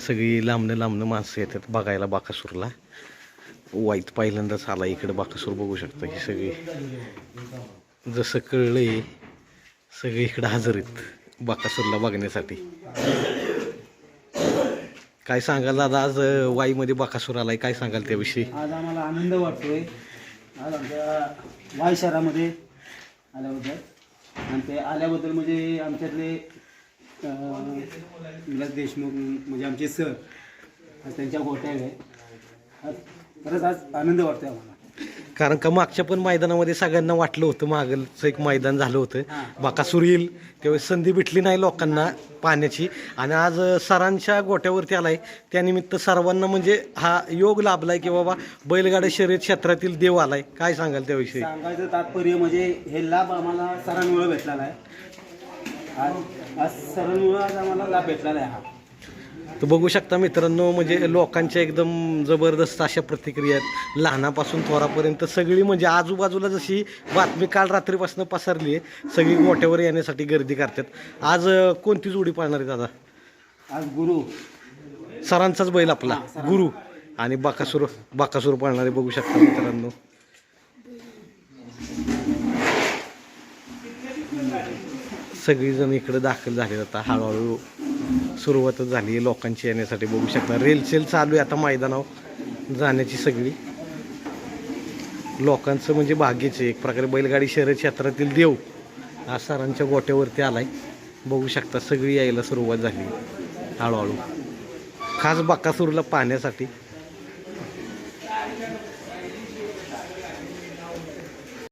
सगळी लांबनं लांबनं माणसं येतात बघायला बाकासूरला. वाईट पहिल्यांदाच आला इकडे बाकासूर बघू शकतो ही सगळी. जसं कळलंय सगळे इकडं हजर आहेत बाकासूरला बघण्यासाठी. काय सांगाल दादा? आज अं, वाईमध्ये बाकासूर आलाय. काय सांगाल त्याविषयी? आज आम्हाला आनंद वाटतोय. आज आमच्या वाय शहरामध्ये आल्याबद्दल. आणि ते आल्याबद्दल म्हणजे आमच्यातले विलास देशमुख म्हणजे आमचे सर. आज त्यांच्या आज खरंच आज आनंद वाटतोय आम्हाला. कारण का मागच्या पण मैदानामध्ये सगळ्यांना वाटलं होतं मागलचं एक मैदान झालं होतं. बाकासूर येईल. त्यावेळेस संधी भेटली नाही लोकांना पाण्याची. आणि आज सरांच्या गोट्यावरती आलाय. त्यानिमित्त सर्वांना म्हणजे हा योग लाभलाय की बाबा बैलगाड्या शर्यत क्षेत्रातील देव आलाय. काय सांगाल त्याविषयी? सांगायचं तात्पर्य म्हणजे हे लाभ आम्हाला सरांमुळे भेटलेला आहे. आज आज सरांमुळे आज आम्हाला लाभ भेटलेला आहे हा. तर बघू शकता मित्रांनो म्हणजे लोकांच्या एकदम जबरदस्त अशा प्रतिक्रिया आहेत. लहानापासून थोरापर्यंत सगळी म्हणजे आजूबाजूला जशी बातमी काल रात्रीपासून पसरली आहे सगळी गोट्यावर येण्यासाठी गर्दी करतात. आज अं, कोणती जोडी पाळणार आहे दादा? आज गुरु. सरांचाच बैल आपला गुरु. आणि बाकासूर बाकासूर पाळणारे बघू शकता मित्रांनो. सगळीजण इकडं दाखल झाले आता हळूहळू सुरुवातच झाली लोकांची येण्यासाठी. बघू शकता रेलसेल चालू आहे आता मैदानावर जाण्याची सगळी. लोकांचं म्हणजे भाग्याचे एक प्रकारे बैलगाडी शहर क्षेत्रातील देव हा सरांच्या गोट्यावरती आलाय. बघू शकता सगळी यायला सुरुवात झाली हळूहळू. खास बाकासूरला पाहण्यासाठी.